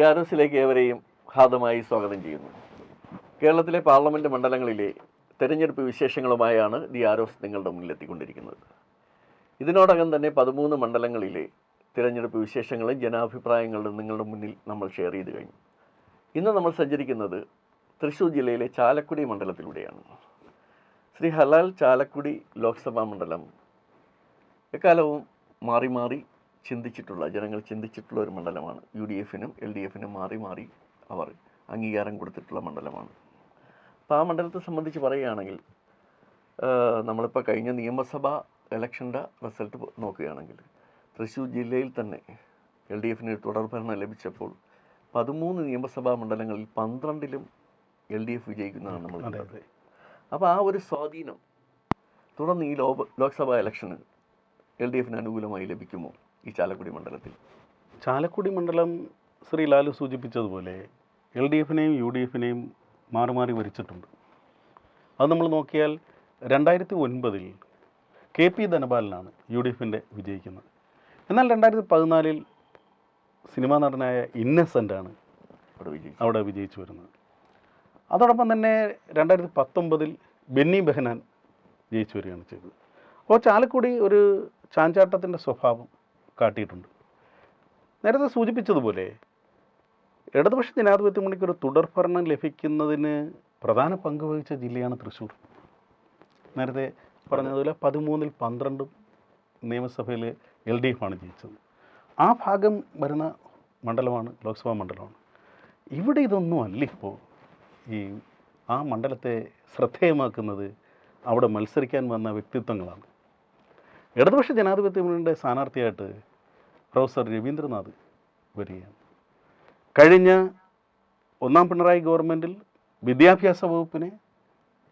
എസിലേക്ക് ഏവരെയും ഹാർദമായി സ്വാഗതം ചെയ്യുന്നു. കേരളത്തിലെ പാർലമെന്റ് മണ്ഡലങ്ങളിലെ തെരഞ്ഞെടുപ്പ് വിശേഷങ്ങളുമായാണ് ദി ആർ എസ് നിങ്ങളുടെ മുന്നിലെത്തിക്കൊണ്ടിരിക്കുന്നത് ഇതിനോടകം തന്നെ പതിമൂന്ന് മണ്ഡലങ്ങളിലെ തിരഞ്ഞെടുപ്പ് വിശേഷങ്ങളും ജനാഭിപ്രായങ്ങളും നിങ്ങളുടെ മുന്നിൽ നമ്മൾ ഷെയർ ചെയ്ത് കഴിഞ്ഞു. ഇന്ന് നമ്മൾ സഞ്ചരിക്കുന്നത് തൃശ്ശൂർ ജില്ലയിലെ ചാലക്കുടി മണ്ഡലത്തിലൂടെയാണ്. ശ്രീ ഹലാൽ ചാലക്കുടി ലോക്സഭാ മണ്ഡലം എക്കാലവും മാറി മാറി ചിന്തിച്ചിട്ടുള്ള ജനങ്ങൾ ചിന്തിച്ചിട്ടുള്ള ഒരു മണ്ഡലമാണ്. യു ഡി എഫിനും എൽ ഡി എഫിനും മാറി മാറി അവർ അംഗീകാരം കൊടുത്തിട്ടുള്ള മണ്ഡലമാണ്. അപ്പോൾ ആ മണ്ഡലത്തെ സംബന്ധിച്ച് പറയുകയാണെങ്കിൽ നമ്മളിപ്പോൾ കഴിഞ്ഞ നിയമസഭാ ഇലക്ഷന്റെ റിസൾട്ട് നോക്കുകയാണെങ്കിൽ തൃശ്ശൂർ ജില്ലയിൽ തന്നെ എൽ ഡി എഫിന് തുടർഭരണം ലഭിച്ചപ്പോൾ പതിമൂന്ന് നിയമസഭാ മണ്ഡലങ്ങളിൽ പന്ത്രണ്ടിലും എൽ ഡി എഫ് വിജയിക്കുന്നതാണ് നമ്മൾ കണ്ടത്. അപ്പോൾ ആ ഒരു സ്വാധീനം തുടർന്ന് ഈ ലോക ലോക്സഭാ ഇലക്ഷന് എൽ ഡി എഫിന് അനുകൂലമായി ലഭിക്കുമോ? ഈ ചാലക്കുടി മണ്ഡലത്തിൽ? ചാലക്കുടി മണ്ഡലം ശ്രീ ലാലു സൂചിപ്പിച്ചതുപോലെ എൽ ഡി എഫിനെയും യു ഡി എഫിനെയും മാറി മാറി വരിച്ചിട്ടുണ്ട് അത് നമ്മൾ നോക്കിയാൽ രണ്ടായിരത്തി ഒൻപതിൽ കെ പി ധനപാലനാണ് യു ഡി എഫിന്റെ വിജയിക്കുന്നത്. എന്നാൽ രണ്ടായിരത്തി പതിനാലിൽ സിനിമാ നടനായ ഇന്നസെന്റാണ് അവിടെ വിജയിച്ചു. അവിടെ വിജയിച്ചു വരുന്നത്. അതോടൊപ്പം തന്നെ രണ്ടായിരത്തി പത്തൊമ്പതിൽ ബെന്നി ബെഹനാൻ ജയിച്ചു വരികയാണ് ചെയ്തത്. അപ്പോൾ ചാലക്കുടി ഒരു ചാഞ്ചാട്ടത്തിന്റെ സ്വഭാവം കാട്ടിയിട്ടുണ്ട്. നേരത്തെ സൂചിപ്പിച്ചതുപോലെ ഇടതുപക്ഷ ജനാധിപത്യ മുന്നണിക്ക് ഒരു തുടർഭരണം ലഭിക്കുന്നതിന് പ്രധാന പങ്ക് വഹിച്ച ജില്ലയാണ് തൃശ്ശൂർ. നേരത്തെ പറഞ്ഞതുപോലെ പതിമൂന്നിൽ പന്ത്രണ്ടും നിയമസഭയിൽ എൽ ഡി എഫ് ആണ് ജയിച്ചത്. ആ ഭാഗം വരുന്ന മണ്ഡലമാണ് ലോക്സഭാ മണ്ഡലമാണ്. ഇവിടെ ഇതൊന്നും അല്ല ഇപ്പോൾ. ഈ ആ മണ്ഡലത്തെ ശ്രദ്ധേയമാക്കുന്നത് അവിടെ മത്സരിക്കാൻ വന്ന വ്യക്തിത്വങ്ങളാണ്. ഇടതുപക്ഷ ജനാധിപത്യ മുന്നണിയുടെ സ്ഥാനാർത്ഥിയായിട്ട് പ്രൊഫസർ രവീന്ദ്രനാഥ് വരികയാണ്. കഴിഞ്ഞ ഒന്നാം പിണറായി ഗവൺമെന്റിൽ വിദ്യാഭ്യാസ വകുപ്പിനെ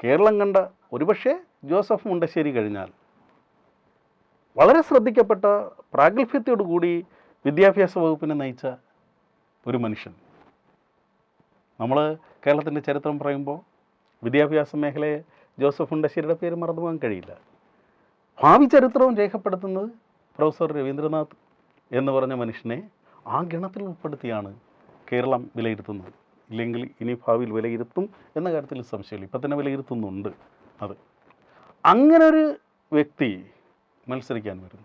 കേരളം കണ്ട ഒരുപക്ഷെ ജോസഫ് മുണ്ടശ്ശേരി കഴിഞ്ഞാൽ വളരെ ശ്രദ്ധിക്കപ്പെട്ട പ്രാഗൽഭ്യത്തോടുകൂടി വിദ്യാഭ്യാസ വകുപ്പിനെ നയിച്ച ഒരു മനുഷ്യൻ. നമ്മൾ കേരളത്തിന്റെ ചരിത്രം പറയുമ്പോൾ വിദ്യാഭ്യാസ മേഖലയെ ജോസഫ് മുണ്ടശ്ശേരിയുടെ പേര് മറന്നു പോകാൻ കഴിയില്ല. ഭാവി ചരിത്രവും രേഖപ്പെടുത്തുന്നത് പ്രൊഫസർ രവീന്ദ്രനാഥ് എന്ന് പറഞ്ഞ മനുഷ്യനെ ആ ഗണത്തിൽ ഉൾപ്പെടുത്തിയാണ് കേരളം വിലയിരുത്തുന്നത്. ഇല്ലെങ്കിൽ ഇനി ഭാവിയിൽ വിലയിരുത്തും എന്ന കാര്യത്തിൽ സംശയമില്ല. ഇപ്പം തന്നെ വിലയിരുത്തുന്നുണ്ട്. അത്. അങ്ങനെ ഒരു വ്യക്തി മത്സരിക്കാൻ വരുന്നു.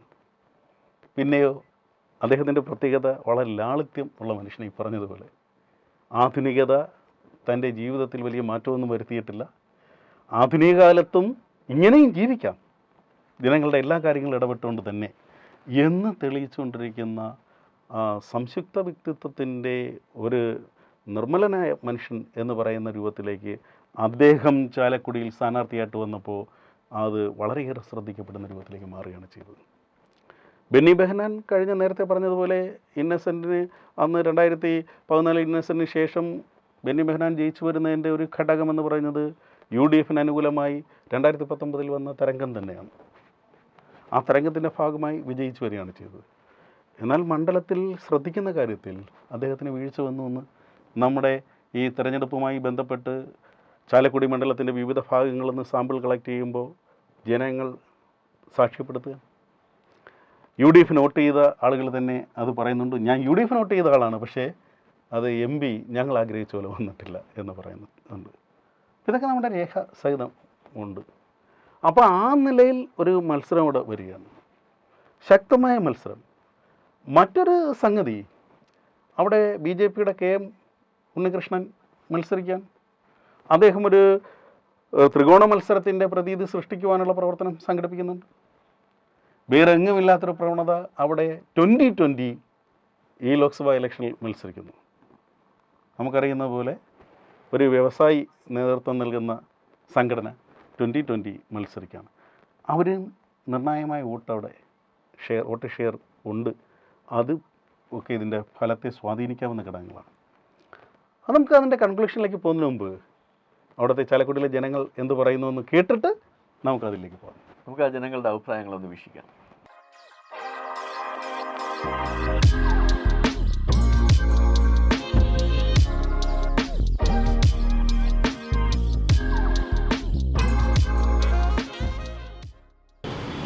പിന്നെയോ അദ്ദേഹത്തിന്റെ പ്രത്യേകത വളരെ ലാളിത്യം ഉള്ള മനുഷ്യനെ ഈ പറഞ്ഞതുപോലെ. ആധുനികത തന്റെ ജീവിതത്തിൽ വലിയ മാറ്റമൊന്നും വരുത്തിയിട്ടില്ല. ആധുനിക കാലത്തും ഇങ്ങനെയും ജീവിക്കാം. ജനങ്ങളുടെ എല്ലാ കാര്യങ്ങളും ഇടപെട്ടുകൊണ്ട് തന്നെ എന്ന് തെളിയിച്ചുകൊണ്ടിരിക്കുന്ന സംയുക്ത വ്യക്തിത്വത്തിന്റെ ഒരു നിർമ്മലനായ മനുഷ്യൻ എന്ന് പറയുന്ന രൂപത്തിലേക്ക് അദ്ദേഹം ചാലക്കുടിയിൽ സ്ഥാനാർത്ഥിയായിട്ട് വന്നപ്പോൾ അത് വളരെയേറെ ശ്രദ്ധിക്കപ്പെടുന്ന രൂപത്തിലേക്ക് മാറുകയാണ് ചെയ്തത്. ബെന്നി ബെഹനാൻ കഴിഞ്ഞ നേരത്തെ പറഞ്ഞതുപോലെ ഇന്നസെന്റിന് അന്ന് രണ്ടായിരത്തി പതിനാല് ഇന്നസെന്റിന് ശേഷം ബെന്നി ബെഹനാൻ ജയിച്ചു വരുന്നതിന്റെ ഒരു ഘടകമെന്ന് പറയുന്നത് യു ഡി എഫിന് അനുകൂലമായി രണ്ടായിരത്തി പത്തൊമ്പതിൽ വന്ന തരംഗം തന്നെയാണ്. ആ തരംഗത്തിന്റെ ഭാഗമായി വിജയിച്ചു വരികയാണ് ചെയ്തത്. എന്നാൽ മണ്ഡലത്തിൽ ശ്രദ്ധിക്കുന്ന കാര്യത്തിൽ അദ്ദേഹത്തിന് വീഴ്ച വന്നു എന്ന് നമ്മുടെ ഈ തെരഞ്ഞെടുപ്പുമായി ബന്ധപ്പെട്ട് ചാലക്കുടി മണ്ഡലത്തിന്റെ വിവിധ ഭാഗങ്ങളിൽ നിന്ന് സാമ്പിൾ കളക്ട് ചെയ്യുമ്പോൾ ജനങ്ങൾ സാക്ഷ്യപ്പെടുത്തുക. യു ഡി എഫ് നോട്ട് ചെയ്ത ആളുകൾ തന്നെ അത് പറയുന്നുണ്ട്. ഞാൻ യു ഡി എഫ് നോട്ട് ചെയ്ത ആളാണ് പക്ഷേ അത് എം പി ഞങ്ങൾ ആഗ്രഹിച്ച പോലെ വന്നിട്ടില്ല എന്ന് പറയുന്നുണ്ട്. ഇതൊക്കെ നമ്മുടെ രേഖ സഹിതം ഉണ്ട്. അപ്പോൾ ആ നിലയിൽ ഒരു മത്സരം ഇവിടെ വരികയാണ്. ശക്തമായ മത്സരം. മറ്റൊരു സംഗതി അവിടെ ബി ജെ പിയുടെ കെ എം ഉണ്ണികൃഷ്ണൻ മത്സരിക്കാൻ. അദ്ദേഹം ഒരു ത്രികോണ മത്സരത്തിന്റെ പ്രതീതി സൃഷ്ടിക്കുവാനുള്ള പ്രവർത്തനം സംഘടിപ്പിക്കുന്നുണ്ട്. വേറെ എങ്ങുമില്ലാത്തൊരു പ്രവണത അവിടെ ട്വന്റി ട്വന്റി ഈ ലോക്സഭാ ഇലക്ഷനിൽ മത്സരിക്കുന്നു. നമുക്കറിയുന്ന പോലെ ഒരു വ്യവസായി നേതൃത്വം നൽകുന്ന സംഘടന ട്വന്റി ട്വന്റി മത്സരിക്കുകയാണ് അവരും നിർണായകമായ വോട്ട് അവിടെ ഷെയർ വോട്ട് ഷെയർ ഉണ്ട്. അത് ഒക്കെ ഇതിന്റെ ഫലത്തെ സ്വാധീനിക്കാവുന്ന ഘടകങ്ങളാണ്. അത് നമുക്ക് അതിന്റെ കൺക്ലൂഷനിലേക്ക് പോകുന്നതിന് മുമ്പ് അവിടുത്തെ ചാലക്കുടിയിലെ ജനങ്ങൾ എന്ത് പറയുന്നു എന്ന് കേട്ടിട്ട് നമുക്ക് അതിലേക്ക് പോകാം. നമുക്ക് ആ ജനങ്ങളുടെ അഭിപ്രായങ്ങളൊന്ന് വീക്ഷിക്കാം.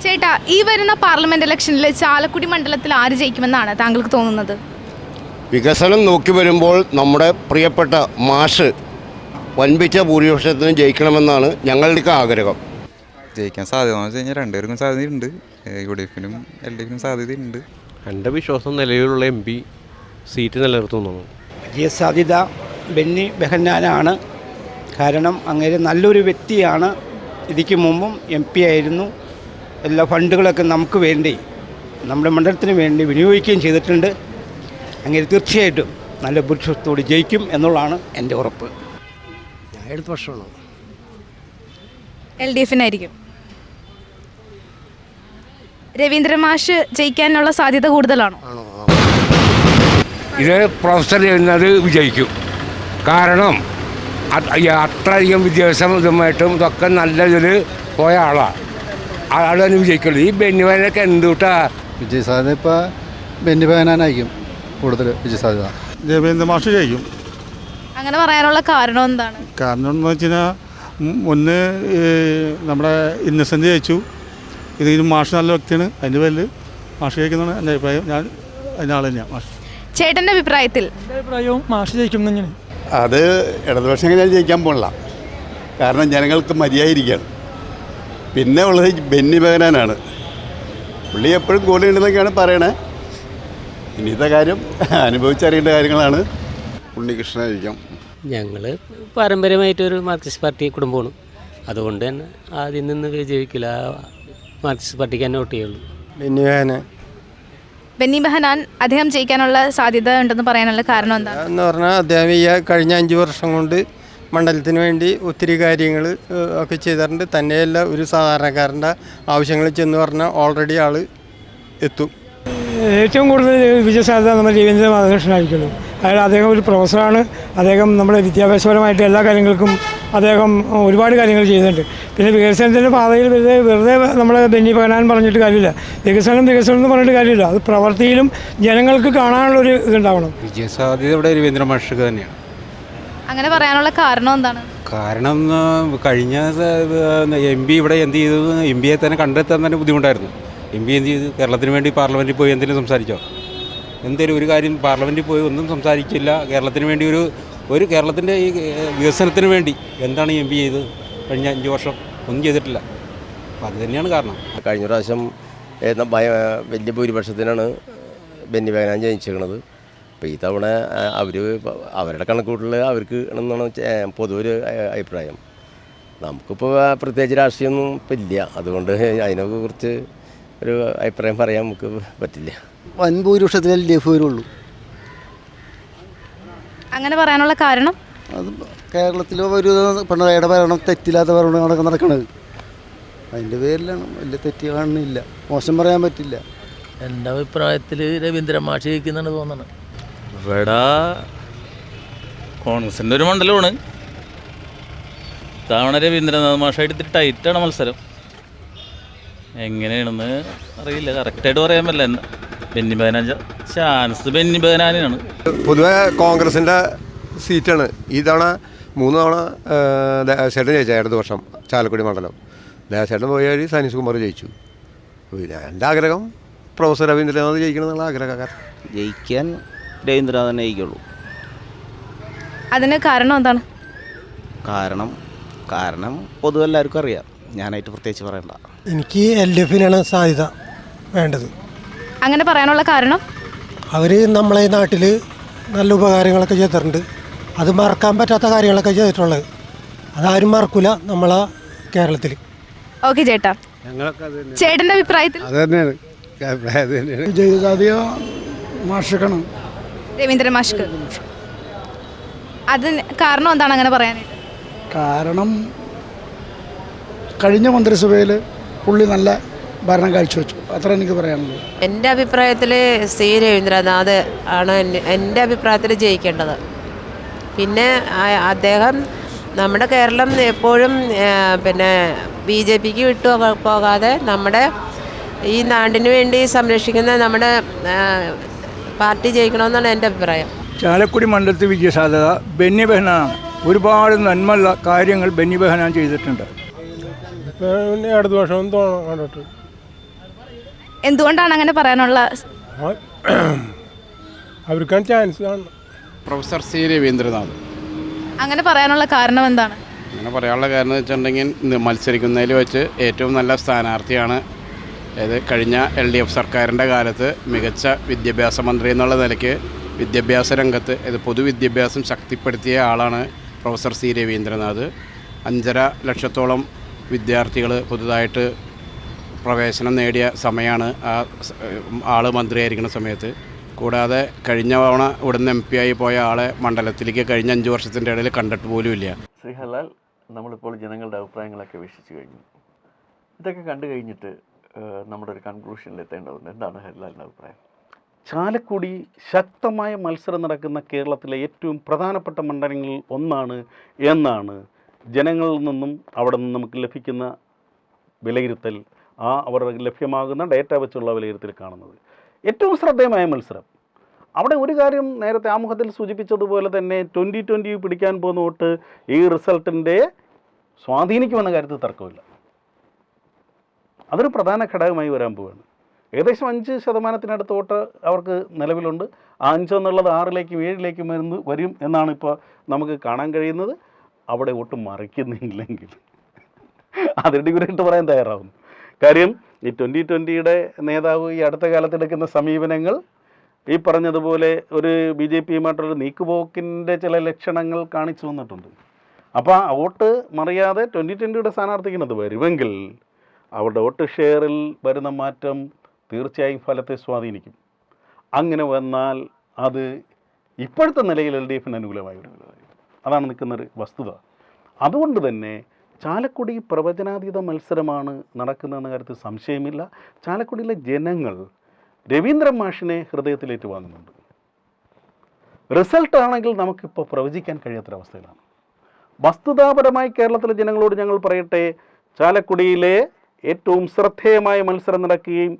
ചേട്ടാ ഈ വരുന്ന പാർലമെന്റ് ഇലക്ഷനിൽ ചാലക്കുടി മണ്ഡലത്തിൽ ആര് ജയിക്കുമെന്നാണ് താങ്കൾക്ക് തോന്നുന്നത്? വികസനം നോക്കി വരുമ്പോൾ നമ്മുടെ പ്രിയപ്പെട്ട മാഷ് വൻപിച്ച ഭൂരിപക്ഷത്തിന് ജയിക്കണമെന്നാണ് ഞങ്ങളുടെ ആഗ്രഹം. ജയിക്കാൻ സാധ്യത എന്ന് വെച്ച് കഴിഞ്ഞാൽ രണ്ടുപേർക്കും സാധ്യതയുണ്ട്. യു ഡി എഫിനും എൽ ഡി എഫിനും സാധ്യതയുണ്ട്. എന്റെ വിശ്വാസം നിലവിലുള്ള എം പി സീറ്റ് നിലനിർത്തുന്നു വലിയ സാധ്യത ബെന്നി ബെഹന്നാനാണ്. കാരണം അങ്ങനെ നല്ലൊരു വ്യക്തിയാണ്. ഇതിക്ക് മുമ്പും എം പി ആയിരുന്നു. എല്ലാ ഫണ്ടുകളൊക്കെ നമുക്ക് വേണ്ടി നമ്മുടെ മണ്ഡലത്തിന് വേണ്ടി വിനിയോഗിക്കുകയും ചെയ്തിട്ടുണ്ട്. അങ്ങനെ തീർച്ചയായിട്ടും നല്ല ഭൂരിപക്ഷത്തോട് ജയിക്കും എന്നുള്ളതാണ് എന്റെ ഉറപ്പ്. എടുത്ത വർഷമാണോ എൽ ഡി എഫിനായിരിക്കും. രവീന്ദ്ര മാഷ് ജയിക്കാനുള്ള സാധ്യത കൂടുതലാണോ? ഇത് പ്രൊഫസർ രവീന്ദ്രനാഥ് വിജയിക്കും. കാരണം അത്രയധികം വിദ്യാഭ്യാസം ഇതുമായിട്ടും വിദ്യാഭ്യാസമായിട്ടും ഇതൊക്കെ നല്ല ഇതിൽ പോയ ആളാണ് തന്നെ വിജയിക്കുള്ളൂ ഈ ബെന്നിവാനൊക്കെ എന്തുട്ടാ? വിജയ സാധ്യത ഇപ്പോൾ ബെന്നി ബഹനാനായിരിക്കും കൂടുതൽ വിജയ സാധ്യത. രവീന്ദ്ര മാഷ് ജയിക്കും. അങ്ങനെ പറയാനുള്ള കാരണം എന്താണ്? കാരണം എന്ന് വെച്ച് കഴിഞ്ഞാൽ മുന്നേ ഈ നമ്മുടെ ഇന്നസെന്റ് ജയിച്ചു. ഇതിന് മാഷ് നല്ല വ്യക്തിയാണ്. അതിന്റെ പേരിൽ മാഷ് ജയിക്കുന്നതാണ് എന്റെ അഭിപ്രായം. ഞാൻ അതിന്റെ ആൾ തന്നെയാണ് മാഷ്. ചേട്ടന്റെ അഭിപ്രായത്തിൽ? അഭിപ്രായവും മാഷ് ജയിക്കും തന്നെയാണ്. അത് ഇടതുപക്ഷം ഞാൻ ജയിക്കാൻ പോണില്ല. കാരണം ജനങ്ങൾക്ക് മര്യാദയിരിക്കുകയാണ് പിന്നെ ഉള്ളത് ബെന്നി ബഹനാനാണ് പുള്ളി എപ്പോഴും ഗോളി ഉണ്ടെന്നൊക്കെയാണ് പറയണേ. ഇനിയത്തെ കാര്യം അനുഭവിച്ചറിയേണ്ട കാര്യങ്ങളാണ്. ഉണ്ണികൃഷ്ണനായിരിക്കാം. ഞങ്ങൾ പാരമ്പര്യമായിട്ടൊരു മാർക്സിസ്റ്റ് പാർട്ടി കുടുംബമാണ്. അതുകൊണ്ട് തന്നെ ആദ്യം നിന്ന് വിജയിക്കില്ല. മാർക്സിസ്റ്റ് പാർട്ടിക്ക് തന്നെ വോട്ട് ചെയ്യുള്ളൂ. ബെന്നി ബഹനാൻ ബെന്നി ബെഹനാൻ അദ്ദേഹം ജയിക്കാനുള്ള സാധ്യത ഉണ്ടെന്ന് പറയാനുള്ള കാരണം എന്താ എന്ന് പറഞ്ഞാൽ അദ്ദേഹം ഈ കഴിഞ്ഞ അഞ്ച് വർഷം കൊണ്ട് മണ്ഡലത്തിന് വേണ്ടി ഒത്തിരി കാര്യങ്ങൾ ഒക്കെ ചെയ്തിട്ടുണ്ട്. തന്നെയല്ല ഒരു സാധാരണക്കാരന്റെ ആവശ്യങ്ങൾ ചെന്ന് പറഞ്ഞാൽ ഓൾറെഡി ആൾ എത്തും. ഏറ്റവും കൂടുതൽ വിജയസാധ്യത നമ്മുടെ രവീന്ദ്ര ബാലകൃഷ്ണനായിരിക്കുള്ളൂ അതായത് അദ്ദേഹം ഒരു പ്രൊഫസറാണ്. അദ്ദേഹം നമ്മുടെ വിദ്യാഭ്യാസപരമായിട്ട് എല്ലാ കാര്യങ്ങൾക്കും അദ്ദേഹം ഒരുപാട് കാര്യങ്ങൾ ചെയ്യുന്നുണ്ട്. പിന്നെ വികസനത്തിന്റെ പാതയിൽ വെറുതെ വെറുതെ നമ്മളെ ബെന്നി പകരാൻ പറഞ്ഞിട്ട് കാര്യമില്ല. വികസനം വികസനം എന്ന് പറഞ്ഞിട്ട് കാര്യമില്ല. അത് പ്രവൃത്തിയിലും ജനങ്ങൾക്ക് കാണാനുള്ളൊരു ഇതുണ്ടാവണം. വിജയസാധ്യത ഇവിടെ രവീന്ദ്ര മാഷക്ക് തന്നെയാണ്. അങ്ങനെ പറയാനുള്ള കാരണം എന്താണ്? കാരണം കഴിഞ്ഞ എം പി ഇവിടെ എന്ത് ചെയ്തു? എം പിയെ തന്നെ കണ്ടെത്താൻ തന്നെ ബുദ്ധിമുട്ടായിരുന്നു. എം പി എന്ത് ചെയ്തു? കേരളത്തിന് വേണ്ടി പാർലമെന്റിൽ പോയി എന്തെങ്കിലും സംസാരിച്ചോ? എന്തേലും ഒരു കാര്യം പാർലമെന്റിൽ പോയി ഒന്നും സംസാരിച്ചില്ല. കേരളത്തിന് വേണ്ടി ഒരു ഒരു കേരളത്തിന്റെ ഈ വികസനത്തിന് വേണ്ടി എന്താണ് എം പി ചെയ്തത്? കഴിഞ്ഞ അഞ്ച് വർഷം ഒന്നും ചെയ്തിട്ടില്ല. അപ്പോൾ അത് തന്നെയാണ് കാരണം. കഴിഞ്ഞ പ്രാവശ്യം വലിയ ഭൂരിപക്ഷത്തിനാണ് ബെന്നി ബഹനാൻ ജയിച്ചിരിക്കുന്നത് അപ്പോൾ ഈ തവണ അവർ അവരുടെ കണക്കൂട്ടൽ അവർക്ക് എന്നാണ് പൊതുവൊരു അഭിപ്രായം. നമുക്കിപ്പോൾ പ്രത്യേകിച്ച് രാഷ്ട്രീയമൊന്നും ഇപ്പം ഇല്ല. അതുകൊണ്ട് അതിനെക്കുറിച്ച് ഒരു അഭിപ്രായം പറയാൻ നമുക്ക് പറ്റില്ല. വൻഭൂരിപക്ഷത്തിൽ എൽ ഡി എഫ് വരുള്ളൂ. അങ്ങനെ പറയാനുള്ള കാരണം? അത് കേരളത്തിൽ ഒരു പിണറായിയുടെ ഭരണം തെറ്റില്ലാത്ത ഭരണം നടക്കുന്നത് നടക്കണത്. അതിന്റെ പേരിലാണ് വലിയ തെറ്റ് കാണുന്നില്ല. മോശം പറയാൻ പറ്റില്ല. എന്റെ അഭിപ്രായത്തിൽ രവീന്ദ്രൻ മാഷ് ജയിക്കുന്നതാണ് തോന്നുന്നത് ഇവിടെ കോൺഗ്രസിന്റെ ഒരു മണ്ഡലമാണ്. തവണ രവീന്ദ്രനാഥ് മാഷായിട്ട് ഇത്തിരി ടൈറ്റാണ് മത്സരം. എങ്ങനെയാണെന്ന് അറിയില്ല. കറക്റ്റായിട്ട് പറയാൻ പറ്റില്ല. ബെന്നി ബഹനാൻ ചാൻസ് ബെന്നി ബഹനാനാണ് പൊതുവെ കോൺഗ്രസിന്റെ സീറ്റാണ് ഈ തവണ മൂന്ന് തവണ ചേട്ടൻ ജയിച്ച. ഇടത് വർഷം ചാലക്കുടി മണ്ഡലം. ദേശേട്ടൻ പോയ വഴി സനീഷ് കുമാർ ജയിച്ചു. എന്റെ ആഗ്രഹം പ്രൊഫസർ രവീന്ദ്രനാഥ് ജയിക്കണം എന്നുള്ള ആഗ്രഹക്കാരൻ. ജയിക്കാൻ രവീന്ദ്രനാഥനെ ജയിക്കുള്ളൂ അതിന് കാരണം എന്താണ്? കാരണം കാരണം പൊതുവെ എല്ലാവർക്കും അറിയാം. ഞാനായിട്ട് പ്രത്യേകിച്ച് പറയണ്ട. എനിക്ക് എൽ ഡി എഫിനാണ് സാധ്യത വേണ്ടത്. അങ്ങനെ പറയാനുള്ള കാരണം? അവർ നമ്മളെ നാട്ടിൽ നല്ല ഉപകാരങ്ങളൊക്കെ ചെയ്തിട്ടുണ്ട്. അത് മറക്കാൻ പറ്റാത്ത കാര്യങ്ങളൊക്കെ ചെയ്തിട്ടുള്ളത്. അതാരും മറക്കൂല നമ്മളെ കേരളത്തിൽ ഓക്കെ ചേട്ടാ. ചേട്ടന്റെ അഭിപ്രായത്തിൽ? അത് തന്നെയാണ്. അഭിപ്രായം മാഷക്കണം രവീന്ദ്രൻ മാഷ്ക്ക്. അതിന് കാരണം എന്താണ് അങ്ങനെ പറയാനായിട്ട്? കാരണം കഴിഞ്ഞ മന്ത്രിസഭയിൽ പുള്ളി നല്ല ഭരണം കാഴ്ചവെച്ചു. അത്ര എനിക്ക് പറയാനുള്ളത് എന്റെ അഭിപ്രായത്തിൽ സി രവീന്ദ്രനാഥ് ആണ് എന്റെ- അഭിപ്രായത്തിൽ ജയിക്കേണ്ടത്. പിന്നെ അദ്ദേഹം നമ്മുടെ കേരളം എപ്പോഴും പിന്നെ ബി ജെ പിക്ക് വിട്ടു പോക- പോകാതെ നമ്മുടെ ഈ നാടിന് വേണ്ടി സംരക്ഷിക്കുന്ന നമ്മുടെ പാർട്ടി ജയിക്കണമെന്നാണ് എന്റെ അഭിപ്രായം. ചാലക്കുടി മണ്ഡലത്തിൽ വിജയസാധ്യത ബെന്നി ബെഹനാണ് ഒരുപാട് നന്മയുള്ള കാര്യങ്ങൾ ബെന്നി ബെഹനാൻ ചെയ്തിട്ടുണ്ട്. അടുത്ത വർഷം കണ്ടിട്ട്. എന്തുകൊണ്ടാണ് അങ്ങനെ പറയാനുള്ള അവർക്കാണ് ചാൻസ് പ്രൊഫസർ സി രവീന്ദ്രനാഥ്. അങ്ങനെ പറയാനുള്ള കാരണം എന്താണ്? അങ്ങനെ പറയാനുള്ള കാരണം എന്ന് വെച്ചിട്ടുണ്ടെങ്കിൽ മത്സരിക്കുന്നതിൽ വെച്ച് ഏറ്റവും നല്ല സ്ഥാനാർത്ഥിയാണ് അതായത് കഴിഞ്ഞ എൽ ഡി എഫ് സർക്കാരിന്റെ കാലത്ത് മികച്ച വിദ്യാഭ്യാസ മന്ത്രി എന്നുള്ള നിലയ്ക്ക് വിദ്യാഭ്യാസ രംഗത്ത് ഇത് പൊതുവിദ്യാഭ്യാസം ശക്തിപ്പെടുത്തിയ ആളാണ് പ്രൊഫസർ സി രവീന്ദ്രനാഥ്. അഞ്ചര ലക്ഷത്തോളം വിദ്യാർത്ഥികൾ പുതുതായിട്ട് പ്രവേശനം നേടിയ സമയമാണ് ആ ആൾ മന്ത്രിയായിരിക്കുന്ന സമയത്ത്. കൂടാതെ കഴിഞ്ഞ തവണ ഇവിടുന്ന് എം പി ആയി പോയ ആളെ മണ്ഡലത്തിലേക്ക് കഴിഞ്ഞ അഞ്ച് വർഷത്തിന്റെ ഇടയിൽ കണ്ടിട്ട് പോലുമില്ല ശ്രീ ശ്രീഹലാൽ നമ്മളിപ്പോൾ ജനങ്ങളുടെ അഭിപ്രായങ്ങളൊക്കെ വീക്ഷിച്ചു കഴിഞ്ഞു. ഇതൊക്കെ കണ്ടു കഴിഞ്ഞിട്ട് നമ്മുടെ ഒരു കൺക്ലൂഷനിൽ എത്തേണ്ടതുണ്ട്. എന്താണ് ഹരിലാലിന്റെ അഭിപ്രായം? ചാലക്കുടി ശക്തമായ മത്സരം നടക്കുന്ന കേരളത്തിലെ ഏറ്റവും പ്രധാനപ്പെട്ട മണ്ഡലങ്ങളിൽ ഒന്നാണ് എന്നാണ് ജനങ്ങളിൽ നിന്നും അവിടെ നിന്ന് നമുക്ക് ലഭിക്കുന്ന വിലയിരുത്തൽ ആ അവർ ലഭ്യമാകുന്ന ഡേറ്റ വെച്ചുള്ള വിലയിരുത്തൽ കാണുന്നത്. ഏറ്റവും ശ്രദ്ധേയമായ മത്സരം. അവിടെ ഒരു കാര്യം നേരത്തെ ആമുഖത്തിൽ സൂചിപ്പിച്ചതുപോലെ തന്നെ ട്വന്റി ട്വന്റി പിടിക്കാൻ പോകുന്ന വോട്ട് ഈ റിസൾട്ടിന്റെ സ്വാധീനിക്കുമെന്ന കാര്യത്തിൽ തർക്കമില്ല. അതൊരു പ്രധാന ഘടകമായി വരാൻ പോവുകയാണ് ഏകദേശം അഞ്ച് ശതമാനത്തിനടുത്ത് വോട്ട് അവർക്ക് നിലവിലുണ്ട്. ആ അഞ്ച് എന്നുള്ളത് ആറിലേക്കും ഏഴിലേക്കും വരുന്ന വരും എന്നാണ് ഇപ്പോൾ നമുക്ക് കാണാൻ കഴിയുന്നത്. അവിടെ ഒട്ടും മറിക്കുന്നില്ലെങ്കിൽ അതിന്റെ കുറിച്ചിട്ട് പറയാൻ തയ്യാറാവുന്നു. കാര്യം ഈ ട്വന്റി ട്വന്റിയുടെ നേതാവ് ഈ അടുത്ത കാലത്ത് എടുക്കുന്ന സമീപനങ്ങൾ ഈ പറഞ്ഞതുപോലെ ഒരു ബി ജെ പിയുമായിട്ടുള്ള നീക്കുപോക്കിന്റെ ചില ലക്ഷണങ്ങൾ കാണിച്ചു വന്നിട്ടുണ്ട്. അപ്പോൾ ആ വോട്ട് മറിയാതെ ട്വന്റി ട്വന്റിയുടെ സ്ഥാനാർത്ഥിക്കുന്നത് വരുമെങ്കിൽ അവരുടെ വോട്ട് ഷെയറിൽ വരുന്ന മാറ്റം തീർച്ചയായും ഫലത്തെ സ്വാധീനിക്കും. അങ്ങനെ വന്നാൽ അത് ഇപ്പോഴത്തെ നിലയിൽ എൽ ഡി എഫിന് അനുകൂലമായി അതാണ് നിൽക്കുന്നൊരു വസ്തുത. അതുകൊണ്ട് തന്നെ ചാലക്കുടി പ്രവചനാതീത മത്സരമാണ് നടക്കുന്നതെന്ന കാര്യത്തിൽ സംശയമില്ല. ചാലക്കുടിയിലെ ജനങ്ങൾ രവീന്ദ്രൻ മാഷിനെ ഹൃദയത്തിലേറ്റ് വാങ്ങുന്നുണ്ട്. റിസൾട്ട് ആണെങ്കിൽ നമുക്കിപ്പോൾ പ്രവചിക്കാൻ കഴിയാത്തൊരവസ്ഥയിലാണ്. വസ്തുതാപരമായി കേരളത്തിലെ ജനങ്ങളോട് ഞങ്ങൾ പറയട്ടെ ചാലക്കുടിയിലെ ഏറ്റവും ശ്രദ്ധേയമായ മത്സരം നടക്കുകയും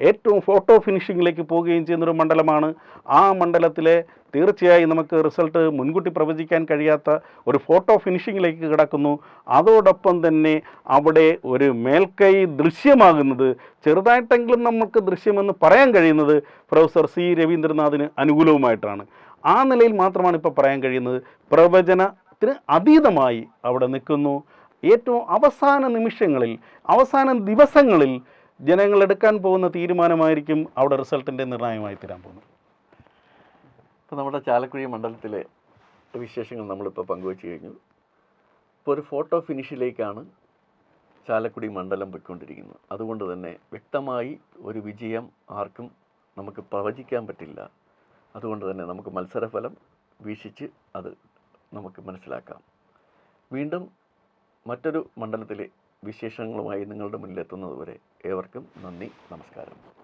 ഏറ്റവും ഫോട്ടോ ഫിനിഷിങ്ങിലേക്ക് പോവുകയും ചെയ്യുന്നൊരു മണ്ഡലമാണ്. ആ മണ്ഡലത്തിലെ തീർച്ചയായും നമുക്ക് റിസൾട്ട് മുൻകൂട്ടി പ്രവചിക്കാൻ കഴിയാത്ത ഒരു ഫോട്ടോ ഫിനിഷിങ്ങിലേക്ക് കിടക്കുന്നു. അതോടൊപ്പം തന്നെ അവിടെ ഒരു മേൽക്കൈ ദൃശ്യമാകുന്നത് ചെറുതായിട്ടെങ്കിലും നമുക്ക് ദൃശ്യമെന്ന് പറയാൻ കഴിയുന്നത് പ്രൊഫസർ സി രവീന്ദ്രനാഥിന് അനുകൂലവുമായിട്ടാണ്. ആ നിലയിൽ മാത്രമാണ് ഇപ്പോൾ പറയാൻ കഴിയുന്നത്. പ്രവചനത്തിന് അതീതമായി അവിടെ നിൽക്കുന്നു. ഏറ്റവും അവസാന നിമിഷങ്ങളിൽ അവസാന ദിവസങ്ങളിൽ ജനങ്ങൾ എടുക്കാൻ പോകുന്ന തീരുമാനമായിരിക്കും അവിടെ റിസൾട്ടിന്റെ നിർണായകമായി തീരാൻ പോകുന്നത്. ഇപ്പോൾ നമ്മുടെ ചാലക്കുഴി മണ്ഡലത്തിലെ വിശേഷങ്ങൾ നമ്മളിപ്പോൾ പങ്കുവച്ചു കഴിഞ്ഞു. ഇപ്പോൾ ഒരു ഫോട്ടോ ഫിനിഷിലേക്കാണ് ചാലക്കുടി മണ്ഡലം പോയിക്കൊണ്ടിരിക്കുന്നത്. അതുകൊണ്ട് തന്നെ വ്യക്തമായി ഒരു വിജയം ആർക്കും നമുക്ക് പ്രവചിക്കാൻ പറ്റില്ല. അതുകൊണ്ട് തന്നെ നമുക്ക് മത്സരഫലം വീക്ഷിച്ച് അത് നമുക്ക് മനസ്സിലാക്കാം. വീണ്ടും മറ്റൊരു മണ്ഡലത്തിലെ വിശേഷങ്ങളുമായി നിങ്ങളുടെ മുന്നിലെത്തുന്നതുവരെ ഏവർക്കും നന്ദി നമസ്കാരം.